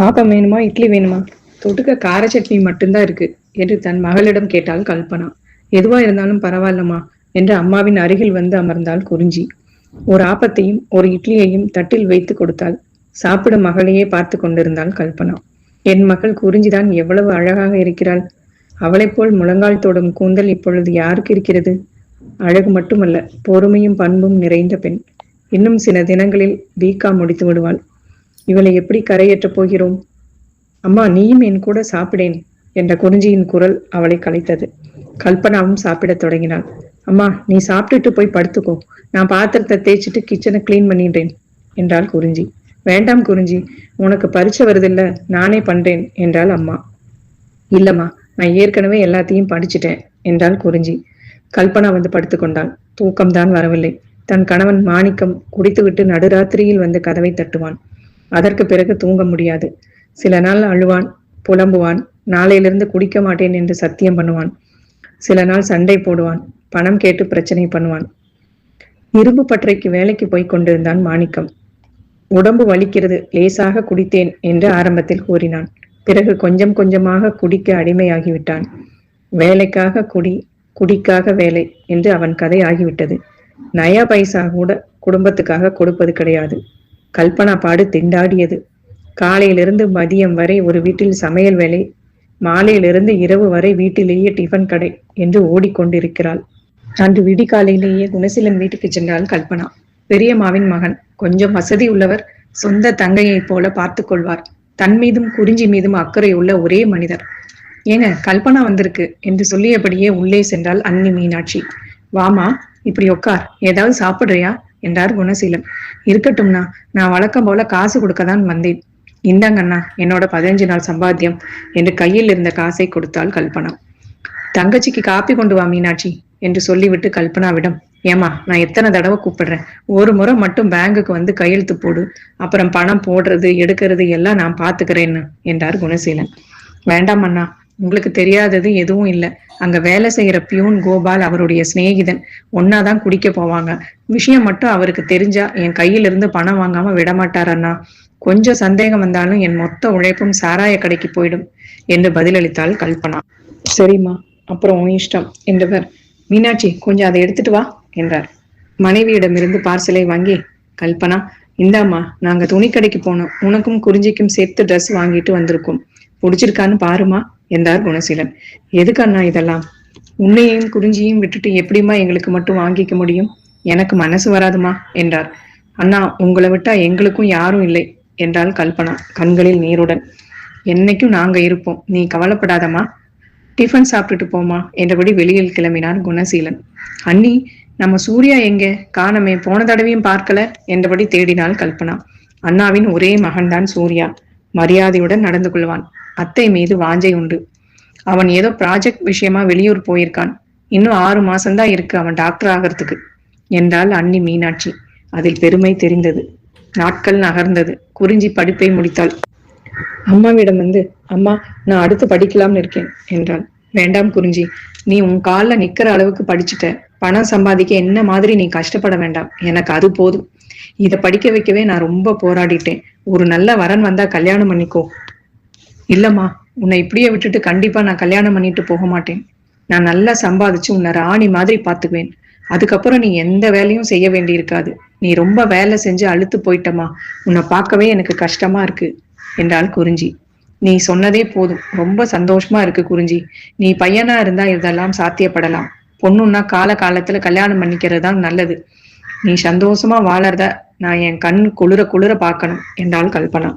ஆப்பம் வேணுமா? இட்லி வேணுமா? தொட்டுக்க கார சட்னி மட்டும்தான் இருக்கு என்று தன் மகளிடம் கேட்டாள் கல்பனா. எதுவா இருந்தாலும் பரவாயில்லம்மா என்று அம்மாவின் அருகில் வந்து அமர்ந்தாள் குறிஞ்சி. ஒரு ஆப்பத்தையும் ஒரு இட்லியையும் தட்டில் வைத்து கொடுத்தாள். சாப்பிடும் மகளையே பார்த்து கொண்டிருந்தாள் கல்பனா. என் மகள் குறிஞ்சிதான் எவ்வளவு அழகாக இருக்கிறாள். அவளைப் போல் முழங்கால் தொடும் கூந்தல் இப்பொழுது யாருக்கு இருக்கிறது? அழகு மட்டுமல்ல பொறுமையும் பண்பும் நிறைந்த பெண். இன்னும் சில தினங்களில் பீகா முடித்து விடுவாள். இவளை எப்படி கரையேற்றப் போகிறோம்? அம்மா நீயும் என் கூட சாப்பிடேன் என்ற குறிஞ்சியின் குரல் அவளை கலைத்தது. கல்பனாவும் சாப்பிடத் தொடங்கினாள். அம்மா நீ சாப்பிட்டுட்டு போய் படுத்துக்கோ. நான் பாத்திரத்தை தேய்ச்சிட்டு கிச்சனை கிளீன் பண்ணிடுறேன் என்றாள் குறிஞ்சி. வேண்டாம் குறிஞ்சி உனக்கு பரிச்சை வருதில்ல நானே பண்றேன் என்றாள் அம்மா. இல்லம்மா நான் ஏற்கனவே எல்லாத்தையும் படிச்சிட்டேன் என்றாள் குறிஞ்சி. கல்பனா வந்து படுத்துக்கொண்டாள் தூக்கம்தான் வரவில்லை. தன் கணவன் மாணிக்கம் குடித்துவிட்டு நடுராத்திரியில் வந்து கதவை தட்டுவான். அதற்கு பிறகு தூங்க முடியாது. சில நாள் அழுவான் புலம்புவான் நாளையிலிருந்து குடிக்க மாட்டேன் என்று சத்தியம் பண்ணுவான். சில நாள் சண்டை போடுவான் பணம் கேட்டு பிரச்சனை பண்ணுவான். இரும்பு பற்றைக்கு வேலைக்கு போய் கொண்டிருந்தான் மாணிக்கம். உடம்பு வலிக்கிறது லேசாக குடித்தேன் என்று ஆரம்பத்தில் கூறினான். பிறகு கொஞ்சம் கொஞ்சமாக குடிக்க அடிமையாகிவிட்டான். வேலைக்காக குடி குடிக்காக வேலை என்று அவன் கதை ஆகிவிட்டது நயா பைசா கூட குடும்பத்துக்காக கொடுப்பது கிடையாது. கல்பனா பாடு திண்டாடியது. காலையிலிருந்து மதியம் வரை ஒரு வீட்டில் சமையல் வேலை மாலையிலிருந்து இரவு வரை வீட்டிலேயே டிஃபன் கடை என்று ஓடிக்கொண்டிருக்கிறாள். அன்று விடிகாலையிலேயே குணசீலன் வீட்டுக்கு சென்றாள் கல்பனா. பெரியம்மாவின் மகன் கொஞ்சம் வசதி உள்ளவர் சொந்த தங்கையைப் போல பார்த்து கொள்வார். தன் மீதும் குறிஞ்சி மீதும் அக்கறை உள்ள ஒரே மனிதர். ஏங்க கல்பனா வந்திருக்கு என்று சொல்லியபடியே உள்ளே சென்றாள் அன்னி மீனாட்சி வாமா இப்படி உட்கார் ஏதாவது சாப்பிடுறியா? என்றார் குணசீலன். இருக்கட்டும்னா நான் வழக்கம் போல காசு கொடுக்கதான் வந்தேன். இந்தாங்கண்ணா என்னோட பதினஞ்சு நாள் சம்பாத்தியம். என்று கையில் இருந்த காசை கொடுத்தாள் கல்பனா. தங்கச்சிக்கு காப்பி கொண்டு வா மீனாட்சி என்று சொல்லிவிட்டு கல்பனாவிடம் ஏமா நான் எத்தனை தடவை கூப்பிடுறேன். ஒரு முறை மட்டும் பேங்குக்கு வந்து கையெழுத்து போடு. அப்புறம் பணம் போடுறது எடுக்கிறது எல்லாம் நான் பாத்துக்கிறேன்னு என்றார் குணசீலன். வேண்டாம் அண்ணா உங்களுக்கு தெரியாதது எதுவும் இல்லை. அங்க வேலை செய்யற பியூன் கோபால் அவருடைய சிநேகிதன். ஒன்னாதான் குடிக்க போவாங்க. விஷயம் மட்டும் அவருக்கு தெரிஞ்சா என் கையில இருந்து பணம் வாங்காம விடமாட்டாரண்ணா கொஞ்சம் சந்தேகம் வந்தாலும் என் மொத்த உழைப்பும் சாராய கடைக்கு போயிடும் என்று பதிலளித்தாள் கல்பனா. சரிம்மா அப்புறம் உன் இஷ்டம் என்றவர் மீனாட்சி கொஞ்சம் அதை எடுத்துட்டு வா என்றார். மனைவியிடமிருந்து பார்சலை வாங்கி கல்பனா இந்தாம்மா நாங்க துணிக்கடைக்கு போனோம். உனக்கும் குறிஞ்சிக்கும் சேர்த்து ட்ரெஸ் வாங்கிட்டு வந்திருக்கோம். பிடிச்சிருக்கான்னு பாருமா என்றார் குணசீலன். எதுக்கு அண்ணா இதெல்லாம்? உன்னையும் குறிஞ்சியும் விட்டுட்டு எப்படிம்மா எங்களுக்கு மட்டும் வாங்கிக்க முடியும்? எனக்கு மனசு வராதுமா என்றார். அண்ணா உங்களை விட்டா எங்களுக்கும் யாரும் இல்லை என்றாள் கல்பனா கண்களில் நீருடன். என்னைக்கும் நாங்க இருப்போம் நீ கவலைப்படாதம்மா. டிஃபன் சாப்பிட்டுட்டு போமா என்றபடி வெளியில் கிளம்பினார் குணசீலன். அண்ணி நம்ம சூர்யா எங்க? காணமே போன தடவையும் பார்க்கல என்றபடி தேடினாள் கல்பனா. அண்ணாவின் ஒரே மகன்தான் சூர்யா. மரியாதையுடன் நடந்து கொள்வான். அத்தை மீது வாஞ்சை உண்டு. அவன் ஏதோ ப்ராஜெக்ட் விஷயமா வெளியூர் போயிருக்கான். இன்னும் ஆறு மாசம்தான் இருக்கு அவன் டாக்டர் ஆகிறதுக்கு. என்றாள் அன்னி மீனாட்சி. அதில் பெருமை தெரிந்தது. நாட்கள் நகர்ந்தது. குறிஞ்சி படிப்பை முடித்தாள். அம்மாவிடம் வந்து அம்மா நான் அடுத்து படிக்கலாம்னு இருக்கேன் என்றாள். வேண்டாம் குறிஞ்சி. நீ உன் கால்ல நிக்கிற அளவுக்கு படிச்சுட்ட. பணம் சம்பாதிக்க என்ன மாதிரி நீ கஷ்டப்பட வேண்டாம். எனக்கு அது போதும். இத படிக்க வைக்கவே நான் ரொம்ப போராடிட்டேன். ஒரு நல்ல வரன் வந்தா கல்யாணம் பண்ணிக்கோ. இல்லம்மா உன்னை இப்படியே விட்டுட்டு கண்டிப்பா நான் கல்யாணம் பண்ணிட்டு போக மாட்டேன். நான் நல்லா சம்பாதிச்சு உன்னை ராணி மாதிரி பாத்துக்குவேன் அதுக்கப்புறம் நீ எந்த வேலையும் செய்ய வேண்டி இருக்காது நீ ரொம்ப வேலை செஞ்சு அழுத்து போயிட்டமா உன்னை பார்க்கவே எனக்கு கஷ்டமா இருக்கு என்றாள் குறிஞ்சி. நீ சொன்னதே போதும். ரொம்ப சந்தோஷமா இருக்கு குறிஞ்சி. நீ பையனா இருந்தா இதெல்லாம் சாத்தியப்படலாம். பொண்ணுன்னா கால காலத்துல கல்யாணம் பண்ணிக்கிறது தான் நல்லது. நீ சந்தோஷமா வாழறத நான் என் கண் குளிர குளிர பார்க்கணும் என்றாள் கல்பனா.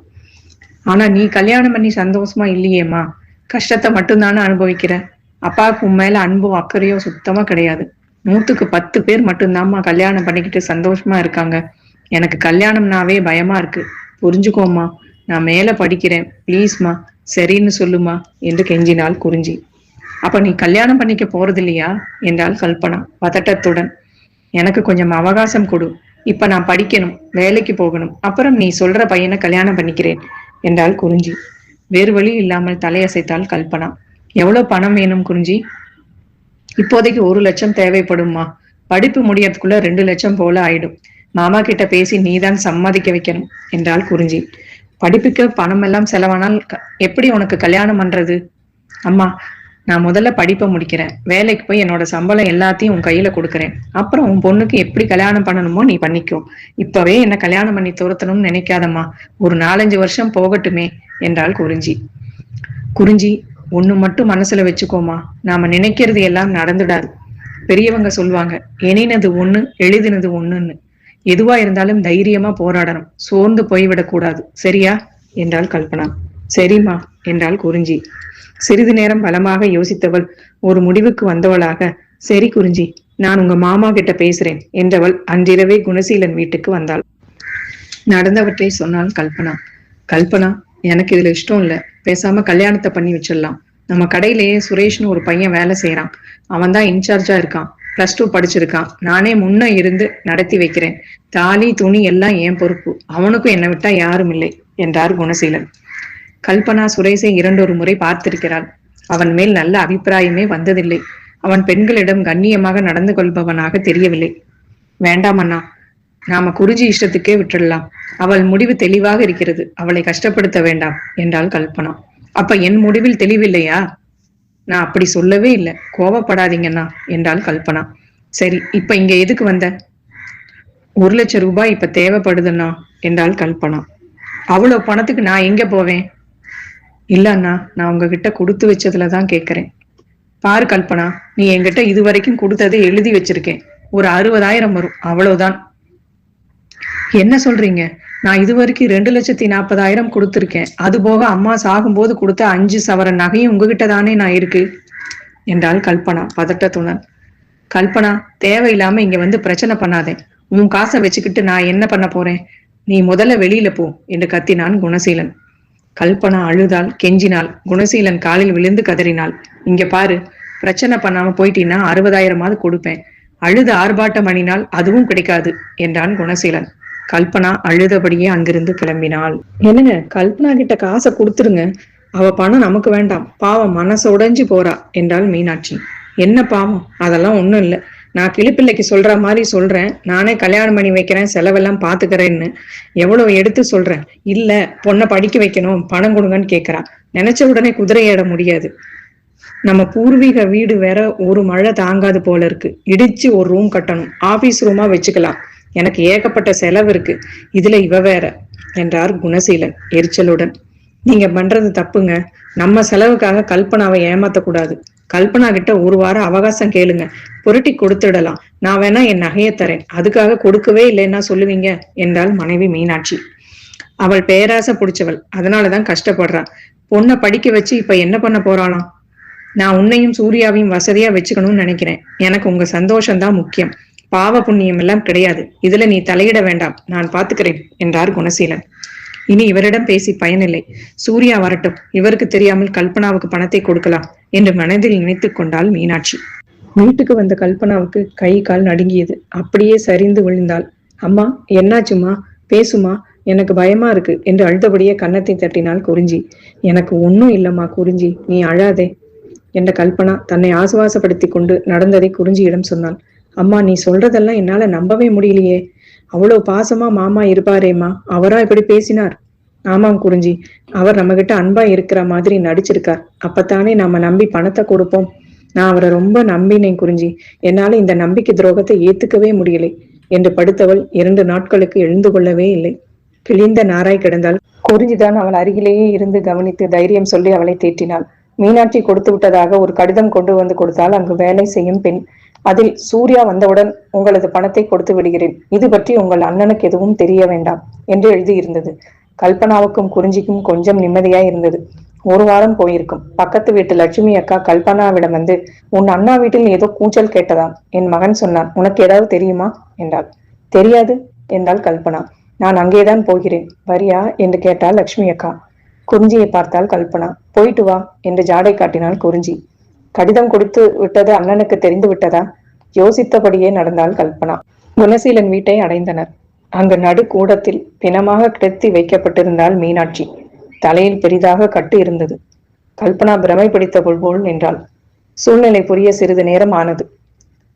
ஆனா நீ கல்யாணம் பண்ணி சந்தோஷமா இல்லையேம்மா? கஷ்டத்தை மட்டும்தானே அனுபவிக்கிற. அப்பாவுக்கு உன் மேல அன்பும் அக்கறையோ சுத்தமா கிடையாது. நூத்துக்கு பத்து பேர் மட்டும்தாம்மா கல்யாணம் பண்ணிக்கிட்டு சந்தோஷமா இருக்காங்க. எனக்கு கல்யாணம்னாவே பயமா இருக்கு. புரிஞ்சுக்கோம்மா. நான் மேல படிக்கிறேன். ப்ளீஸ்மா. சரின்னு சொல்லுமா என்று கெஞ்சினாள் குறிஞ்சி. அப்ப நீ கல்யாணம் பண்ணிக்க போறது இல்லையா? என்றாள் கல்பனா பதட்டத்துடன். எனக்கு கொஞ்சம் அவகாசம் கொடு. இப்ப நான் படிக்கணும். வேலைக்கு போகணும். அப்புறம் நீ சொல்ற பையனை கல்யாணம் பண்ணிக்கிறேன். என்றாள் குறிஞ்சி. வேறு வழி இல்லாமல் தலையசைத்தாள் கல்பனா. எவ்வளவு பணம் வேணும் குறிஞ்சி? இப்போதைக்கு ஒரு லட்சம் தேவைப்படும்மா. படிப்பு முடியறதுக்குள்ள ரெண்டு லட்சம் போல ஆயிடும். மாமா கிட்ட பேசி நீதான் சம்மதிக்க வைக்கணும் என்றாள் குறிஞ்சி. படிப்புக்கு பணம் எல்லாம் செலவானால் எப்படி உனக்கு கல்யாணம் பண்றது? அம்மா நான் முதல்ல படிப்பை முடிக்கிறேன். வேலைக்கு போய் என்னோட சம்பளம் எல்லாத்தையும் உன் கையில கொடுக்குறேன். அப்புறம் உன் பொண்ணுக்கு எப்படி கல்யாணம் பண்ணணுமோ நீ பண்ணிக்கோ. இப்பவே என்ன கல்யாணம் பண்ணி துரத்தணும்னு நினைக்காதம்மா. ஒரு நாலஞ்சு வருஷம் போகட்டுமே என்றாள் குறிஞ்சி. குறிஞ்சி ஒண்ணு மட்டும் மனசுல வச்சுக்கோமா. நாம நினைக்கிறது எல்லாம் நடந்துடாது. பெரியவங்க சொல்லுவாங்க எனினது ஒண்ணு எழுதினது ஒண்ணுன்னு. எதுவா இருந்தாலும் தைரியமா போராடணும். சோர்ந்து போய்விடக்கூடாது. சரியா? என்றாள் கல்பனா. சரிம்மா என்றாள் குறிஞ்சி. சிறிது நேரம் பலமாக யோசித்தவள் ஒரு முடிவுக்கு வந்தவளாக சரி குறிஞ்சி நான் உங்க மாமா கிட்ட பேசுறேன் என்றவள் அன்றிரவே குணசீலன் வீட்டுக்கு வந்தாள். நடந்தவற்றை சொன்னாள் கல்பனா. கல்பனா எனக்கு இதுல இஷ்டம் இல்ல. பேசாம கல்யாணத்தை பண்ணி வச்சிடலாம். நம்ம கடையிலேயே சுரேஷ்னு ஒரு பையன் வேலை செய்யறான் அவன் தான் இன்சார்ஜா இருக்கான். பிளஸ் டூ படிச்சிருக்கான். நானே முன்ன இருந்து நடத்தி வைக்கிறேன். தாலி துணி எல்லாம் என் பொறுப்பு. அவனுக்கும் என்னை விட்டா யாரும் இல்லை என்றார் குணசீலன். கல்பனா சுரேஷை இரண்டொரு முறை பார்த்திருக்கிறாள். அவன் மேல் நல்ல அபிப்பிராயமே வந்ததில்லை. அவன் பெண்களிடம் கண்ணியமாக நடந்து கொள்பவனாக தெரியவில்லை. வேண்டாம் அண்ணா நாம குருஜி இஷ்டத்துக்கே விட்டுடலாம். அவள் முடிவு தெளிவாக இருக்கிறது. அவளை கஷ்டப்படுத்த வேண்டாம் என்றாள் கல்பனா. அப்ப என் முடிவில் தெளிவில்லையா? நான் அப்படி சொல்லவே இல்லை. கோபப்படாதீங்கண்ணா என்றாள் கல்பனா. சரி இப்ப இங்க எதுக்கு வந்த? ஒரு லட்சம் ரூபாய் இப்ப தேவைப்படுதுண்ணா என்றாள் கல்பனா. அவ்வளவு பணத்துக்கு நான் எங்க போவேன்? இல்ல அண்ணா நான் உங்ககிட்ட கொடுத்து வச்சதுல தான் கேக்குறேன் பாரு கல்பனா நீ என்கிட்ட இது வரைக்கும் கொடுத்ததை எழுதி வச்சிருக்கேன். ஒரு அறுபதாயிரம் வரும் அவ்வளவுதான். என்ன சொல்றீங்க? நான் இது வரைக்கும் ரெண்டு லட்சத்தி நாற்பதாயிரம் கொடுத்துருக்கேன். அது போக அம்மா சாகும்போது கொடுத்த அஞ்சு சவர நகையும் உங்ககிட்ட தானே நான் இருக்கு? என்றாள் கல்பனா பதட்டத்துடன். கல்பனா தேவையில்லாம இங்க வந்து பிரச்சனை பண்ணாதே. உன் காசை வச்சுக்கிட்டு நான் என்ன பண்ண போறேன்? நீ முதல்ல வெளியில போ என்று கத்தினான் குணசீலன். கல்பனா அழுதாள் கெஞ்சினாள் குணசீலன் காலில் விழுந்து கதறினாள். இங்க பாரு பிரச்சனை பண்ணாம போயிட்டீன்னா அறுபதாயிரமாவது கொடுப்பேன். அழுது ஆர்ப்பாட்டம் அணினால் அதுவும் கிடைக்காது என்றான் குணசீலன். கல்பனா அழுதபடியே அங்கிருந்து கிளம்பினாள். என்னங்க கல்பனா கிட்ட காசை கொடுத்துருங்க. அவ பணம் நமக்கு வேண்டாம். பாவம் மனசு உடைஞ்சு போறா என்றாள் மீனாட்சி. என்ன பாவம்? அதெல்லாம் ஒண்ணும் இல்லை. நான் கிளிப்பிள்ளைக்கு சொல்ற மாதிரி சொல்றேன். நானே கல்யாணம் பண்ணி வைக்கிறேன் செலவெல்லாம் பாத்துக்கிறேன்னு எவ்வளவு எடுத்து சொல்றேன். இல்ல பொண்ணை படிக்க வைக்கணும் பணம் கொடுங்கன்னு கேக்குறா. நினைச்ச உடனே குதிரை ஏற முடியாது. நம்ம பூர்வீக வீடு வேற ஒரு மழை தாங்காது போல இருக்கு. இடிச்சு ஒரு ரூம் கட்டணும். ஆபீஸ் ரூமா வச்சுக்கலாம். எனக்கு ஏகப்பட்ட செலவு இருக்கு. இதுல இவ வேற என்றார் குணசீலன் எரிச்சலுடன். நீங்க பண்றது தப்புங்க. நம்ம செலவுக்காக கல்பனாவை ஏமாத்தக்கூடாது. கல்பனா கிட்ட ஒரு வாரம் அவகாசம் கேளுங்க. புரட்டி கொடுத்துடலாம். நான் வேணா என் நகையை தரேன். அதுக்காக கொடுக்கவே இல்லைன்னா சொல்லுவீங்க என்றாள் மனைவி மீனாட்சி. அவள் பேராசை பிடிச்சவள். அதனாலதான் கஷ்டப்படுறா. பொண்ணை படிக்க வச்சு இப்ப என்ன பண்ண போறாளாம்? நான் உன்னையும் சூர்யாவையும் வசதியா வச்சுக்கணும்னு நினைக்கிறேன். எனக்கு உங்க சந்தோஷம்தான் முக்கியம். பாவ புண்ணியம் எல்லாம் கிடையாது. இதுல நீ தலையிட வேண்டாம். நான் பாத்துக்கிறேன் என்றார் குணசீலன். இனி இவரிடம் பேசி பயனில்லை. சூர்யா வரட்டும். இவருக்கு தெரியாமல் கல்பனாவுக்கு பணத்தை கொடுக்கலாம் என்று மனதில் நினைத்துக் கொண்டாள் மீனாட்சி. வீட்டுக்கு வந்த கல்பனாவுக்கு கை கால் நடுங்கியது. அப்படியே சரிந்து விழுந்தாள். அம்மா என்னாச்சுமா பேசுமா எனக்கு பயமா இருக்கு என்று அழுதபடியே கன்னத்தை தட்டினாள் குறிஞ்சி. எனக்கு ஒன்னும் இல்லம்மா குறிஞ்சி. நீ அழாதே என்ற கல்பனா தன்னை ஆசுவாசப்படுத்தி கொண்டு நடந்ததை குறிஞ்சியிடம் சொன்னாள். அம்மா நீ சொல்றதெல்லாம் என்னால நம்பவே முடியலையே. அவ்வளவு பாசமா மாமா இருப்பாரேம்மா. அவரா இப்படி பேசினார்? ஆமாம் குறிஞ்சி. அவர் நம்ம கிட்ட அன்பா இருக்கிற மாதிரி நடிச்சிருக்கார். அப்பத்தானே நாம நம்பி பணத்தை கொடுப்போம். நான் அவரை ரொம்ப நம்பினேன் குறிஞ்சி. என்னால இந்த நம்பிக்கை துரோகத்தை ஏத்துக்கவே முடியலை என்று படுத்தவள் இரண்டு நாட்களுக்கு எழுந்து கொள்ளவே இல்லை. கிழிந்த நாராய் கிடந்தால் குறிஞ்சிதான் அவள் அருகிலேயே இருந்து கவனித்து தைரியம் சொல்லி அவளை தேற்றினாள். மீனாட்சி கொடுத்து விட்டதாக ஒரு கடிதம் கொண்டு வந்து கொடுத்தால் அங்கு வேலை செய்யும் பெண். அதில் சூர்யா வந்தவுடன் உங்களது பணத்தை கொடுத்து விடுகிறேன். இது பற்றி உங்கள் அண்ணனுக்கு எதுவும் தெரிய வேண்டாம் என்று எழுதியிருந்தது. கல்பனாவுக்கும் குறிஞ்சிக்கும் கொஞ்சம் நிம்மதியா இருந்தது. ஒரு வாரம் போயிருக்கும். பக்கத்து வீட்டு லட்சுமி அக்கா கல்பனாவிடம் வந்து உன் அண்ணா வீட்டில் ஏதோ கூச்சல் கேட்டதாம். என் மகன் சொன்னான் உனக்கு ஏதாவது தெரியுமா? என்றாள். தெரியாது என்றாள் கல்பனா. நான் அங்கேதான் போகிறேன். வரியா? என்று கேட்டாள் லட்சுமி அக்கா. குறிஞ்சியை பார்த்தால் கல்பனா. போயிட்டு வா என்று ஜாடை காட்டினாள் குறிஞ்சி. கடிதம் கொடுத்து விட்டது அண்ணனுக்கு தெரிந்து விட்டதா? யோசித்தபடியே நடந்தாள் கல்பனா. குணசீலன் வீட்டை அடைந்தனர். அங்கு நடு கூடத்தில் பிணமாக கிடத்தி வைக்கப்பட்டிருந்தாள் மீனாட்சி. தலையில் பெரிதாக கட்டு இருந்தது. கல்பனா பிரமை பிடித்த போல் நின்றாள். சூழ்நிலை புரிய சிறிது நேரம் ஆனது.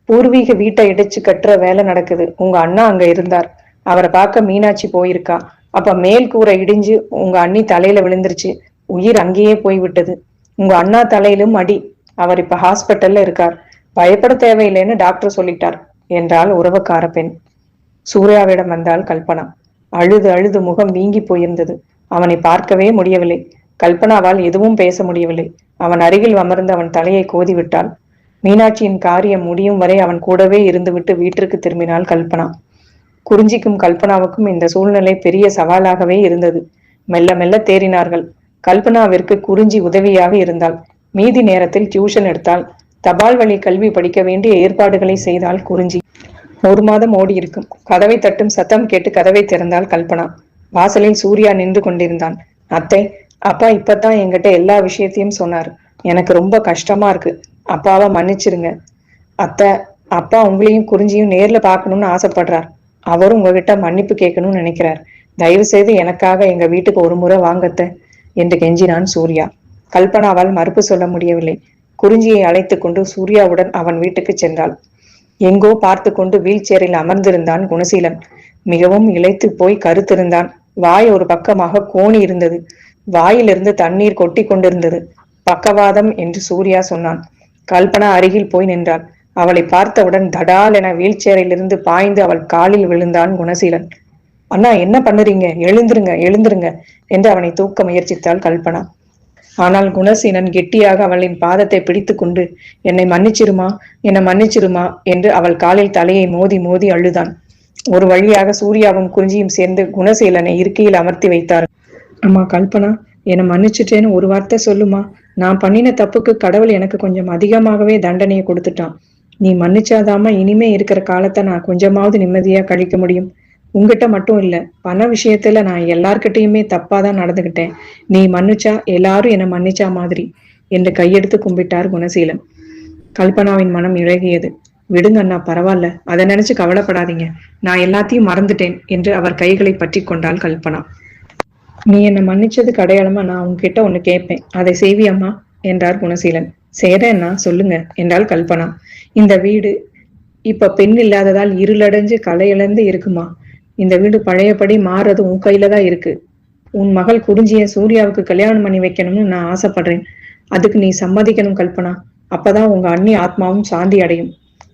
பூர்வீக வீட்டை இடிச்சு கட்டுற வேலை நடக்குது. உங்க அண்ணா அங்க இருந்தார். அவரை பார்க்க மீனாட்சி போயிருக்கா. அப்ப மேல் கூரை இடிஞ்சு உங்க அண்ணி தலையில விழுந்துருச்சு. உயிர் அங்கேயே போய்விட்டது. உங்க அண்ணா தலையிலும் அடி. அவர் இப்ப ஹாஸ்பிட்டல்ல இருக்கார். பயப்பட தேவையில்லைன்னு டாக்டர் சொல்லிட்டார். என்றாள் உறவுக்கார பெண். சூர்யாவிடம் வந்தாள் கல்பனா. அழுது அழுது முகம் வீங்கி போயிருந்தது. அவனை பார்க்கவே முடியவில்லை. கல்பனாவால் எதுவும் பேச முடியவில்லை. அவன் அருகில் அமர்ந்து அவன் தலையை கோதிவிட்டாள். மீனாட்சியின் காரியம் முடியும் வரை அவன் கூடவே இருந்துவிட்டு வீட்டிற்கு திரும்பினாள் கல்பனா. குறிஞ்சிக்கும் கல்பனாவுக்கும் இந்த சூழ்நிலை பெரிய சவாலாகவே இருந்தது. மெல்ல மெல்ல தேறினார்கள். கல்பனாவிற்கு குறிஞ்சி உதவியாக இருந்தாள். மீதி நேரத்தில் டியூஷன் எடுத்தால் தபால் வழி கல்வி படிக்க வேண்டிய ஏற்பாடுகளை செய்தால் குறிஞ்சி. ஒரு மாதம் ஓடி இருக்கும். கதவை தட்டும் சத்தம் கேட்டு கதவை திறந்தால் கல்பனா. வாசலில் சூர்யா நின்று கொண்டிருந்தான். அத்தை அப்பா இப்பதான் என்கிட்ட எல்லா விஷயத்தையும் சொன்னார். எனக்கு ரொம்ப கஷ்டமா இருக்கு. அப்பாவை மன்னிச்சிருங்க. அத்தை அப்பா உங்களையும் குறிஞ்சியும் நேர்ல பார்க்கணும்னு ஆசைப்படுறார். அவரும் உங்ககிட்ட மன்னிப்பு கேட்கணும்னு நினைக்கிறார். தயவு செய்து எனக்காக எங்க வீட்டுக்கு ஒரு முறை வாங்கத்த என்று கெஞ்சினான் சூர்யா. கல்பனாவால் மறுப்பு சொல்ல முடியவில்லை. குறிஞ்சியை அழைத்து கொண்டு சூர்யாவுடன் அவன் வீட்டுக்கு சென்றாள். எங்கோ பார்த்து கொண்டு வீல் சேரில் அமர்ந்திருந்தான் குணசீலன். மிகவும் இழைத்து போய் கருத்திருந்தான். வாய் ஒரு பக்கமாக கோணி இருந்தது. வாயிலிருந்து தண்ணீர் கொட்டி கொண்டிருந்தது. பக்கவாதம் என்று சூர்யா சொன்னான். கல்பனா அருகில் போய் நின்றாள். அவளை பார்த்தவுடன் தடால் என வீல் சேரிலிருந்து பாய்ந்து அவள் காலில் விழுந்தான் குணசீலன். அண்ணா என்ன பண்ணுறீங்க? எழுந்துருங்க எழுந்துருங்க என்று அவனை தூக்க முயற்சித்தாள் கல்பனா. ஆனால் குணசீனன் கெட்டியாக அவளின் பாதத்தை பிடித்து கொண்டு என்னை மன்னிச்சிருமா? என்னை மன்னிச்சிருமா? என்று அவள் காலில் தலையை மோதி மோதி அழுதான். ஒரு வழியாக சூர்யாவும் குறிஞ்சியும் சேர்ந்து குணசீலனை இருக்கையில் அமர்த்தி வைத்தார். அம்மா கல்பனா என்னை மன்னிச்சுட்டேன்னு ஒரு வார்த்தை சொல்லுமா? நான் பண்ணின தப்புக்கு கடவுள் எனக்கு கொஞ்சம் அதிகமாகவே தண்டனையை கொடுத்துட்டான். நீ மன்னிச்சாதாம இனிமே இருக்கிற காலத்தை நான் கொஞ்சமாவது நிம்மதியா கழிக்க முடியும். உங்ககிட்ட மட்டும் இல்ல பண விஷயத்துல நான் எல்லார்கிட்டயுமே தப்பா தான் நடந்துகிட்டேன். நீ மன்னிச்சா எல்லாரும் என்னை மன்னிச்சா மாதிரி என்று கையெடுத்து கும்பிட்டார் குணசீலன். கல்பனாவின் மனம் இழகியது விடுங்க அண்ணா பரவாயில்ல அதை நினைச்சு கவலைப்படாதீங்க. நான் எல்லாத்தையும் மறந்துட்டேன் என்று அவர் கைகளை பற்றி கொண்டாள் கல்பனா. நீ என்னை மன்னிச்சது கடையாளமா நான் உங்ககிட்ட ஒண்ணு கேட்பேன். அதை செய்வியம்மா என்றார் குணசீலன். சேரண்ணா சொல்லுங்க என்றாள் கல்பனா. இந்த வீடு இப்ப பெண் இல்லாததால் இருளடைஞ்சு கலையிழந்து இருக்குமா? இந்த வீடு பழையபடி மாறது உன் கையில தான் இருக்கு. உன் மகள் குறிஞ்சிய சூர்யாவுக்கு கல்யாணம் பண்ணி வைக்கணும்னு நான் ஆசைப்படுறேன். அதுக்கு நீ சம்மதிக்கணும் கல்பனா. அப்பதான் உங்க அண்ணி ஆத்மாவும் சாந்தி அடையும்.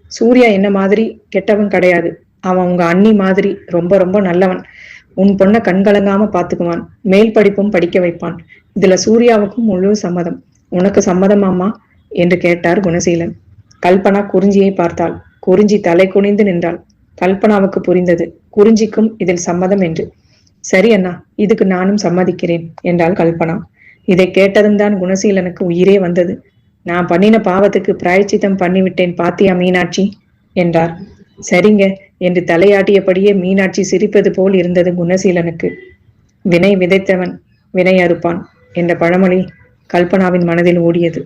சூர்யா என்ன மாதிரி? கெட்டவன் கிடையாது. அவன் உங்க அண்ணி மாதிரி ரொம்ப ரொம்ப நல்லவன். உன் பொண்ணை கண்கலங்காம பாத்துக்குவான். மேல் படிப்பும் படிக்க வைப்பான். இதுல சூர்யாவுக்கும் முழு சம்மதம். உனக்கு சம்மதமாமா என்று கேட்டார் குணசீலன். கல்பனா குறிஞ்சியை பார்த்தாள். குறிஞ்சி தலை குனிந்து நின்றாள். கல்பனாவுக்கு புரிந்தது. குறிஞ்சிக்கும் இதில் சம்மதம் என்று. சரி அண்ணா இதுக்கு நானும் சம்மதிக்கிறேன் என்றாள் கல்பனா. இதை கேட்டதும் தான் குணசீலனுக்கு உயிரே வந்தது. நான் பண்ணின பாவத்துக்கு பிராயச்சித்தம் பண்ணிவிட்டேன் பாத்தியா மீனாட்சி? என்றார். சரிங்க என்று தலையாட்டியபடியே மீனாட்சி சிரிப்பது போல் இருந்தது குணசீலனுக்கு. வினை விதைத்தவன் வினை அறுப்பான் என்ற பழமொழி கல்பனாவின் மனதில் ஓடியது.